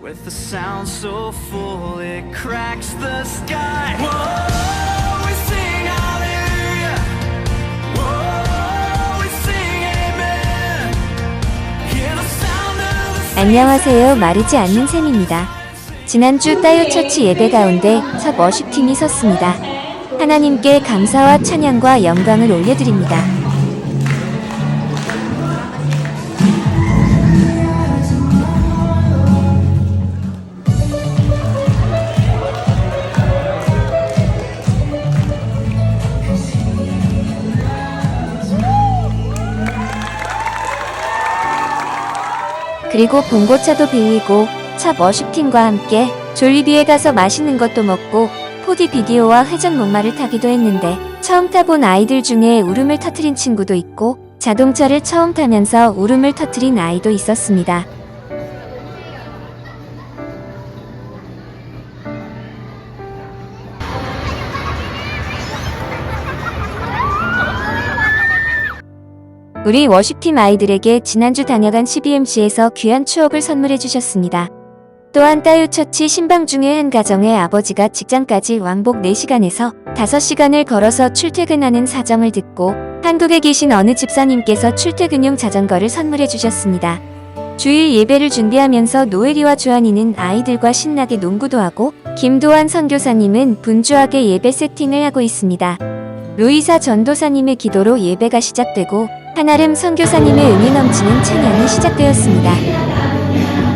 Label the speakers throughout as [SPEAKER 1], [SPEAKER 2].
[SPEAKER 1] With a sound so full it cracks the sky. Whoa. Whoa, the the
[SPEAKER 2] 안녕하세요. 마르지 않는 샘입니다. 지난주 따요 처치 예배 가운데 첫 워십팀이 섰습니다. 하나님께 감사와 찬양과 영광을 올려드립니다. 그리고 봉고차도 빌리고 첫 워십팀과 함께 졸리비에 가서 맛있는 것도 먹고 4D 비디오와 회전 목마를 타기도 했는데 처음 타본 아이들 중에 울음을 터트린 친구도 있고 자동차를 처음 타면서 울음을 터트린 아이도 있었습니다. 우리 워십팀 아이들에게 지난주 다녀간 CBMC에서 귀한 추억을 선물해 주셨습니다. 또한 따유처치 신방 중의 한 가정의 아버지가 직장까지 왕복 4시간에서 5시간을 걸어서 출퇴근하는 사정을 듣고 한국에 계신 어느 집사님께서 출퇴근용 자전거를 선물해 주셨습니다. 주일 예배를 준비하면서 노엘이와 주한이는 아이들과 신나게 농구도 하고 김도환 선교사님은 분주하게 예배 세팅을 하고 있습니다. 루이사 전도사님의 기도로 예배가 시작되고 한아름 선교사님의 은혜 넘치는 찬양이 시작되었습니다.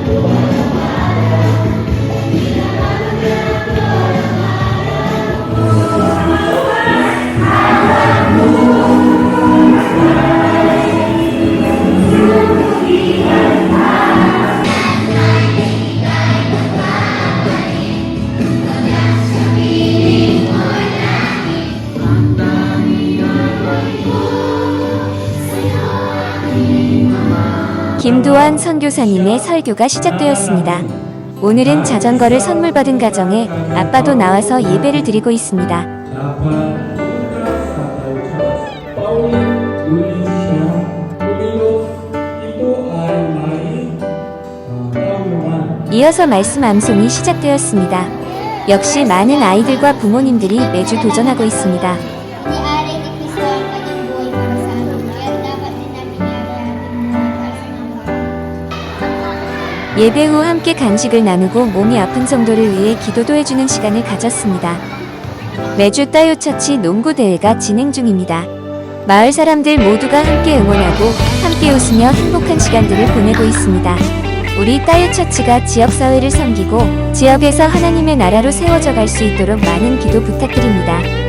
[SPEAKER 2] 김도환 선교사님의 설교가 시작되었습니다. 오늘은 자전거를 선물 받은 가정에 아빠도 나와서 예배를 드리고 있습니다. 이어서 말씀 암송이 시작되었습니다. 역시 많은 아이들과 부모님들이 매주 도전하고 있습니다. 예배 후 함께 간식을 나누고 몸이 아픈 정도를 위해 기도도 해주는 시간을 가졌습니다. 매주 따요처치 농구 대회가 진행 중입니다. 마을 사람들 모두가 함께 응원하고 함께 웃으며 행복한 시간들을 보내고 있습니다. 우리 따요처치가 지역사회를 섬기고 지역에서 하나님의 나라로 세워져 갈 수 있도록 많은 기도 부탁드립니다.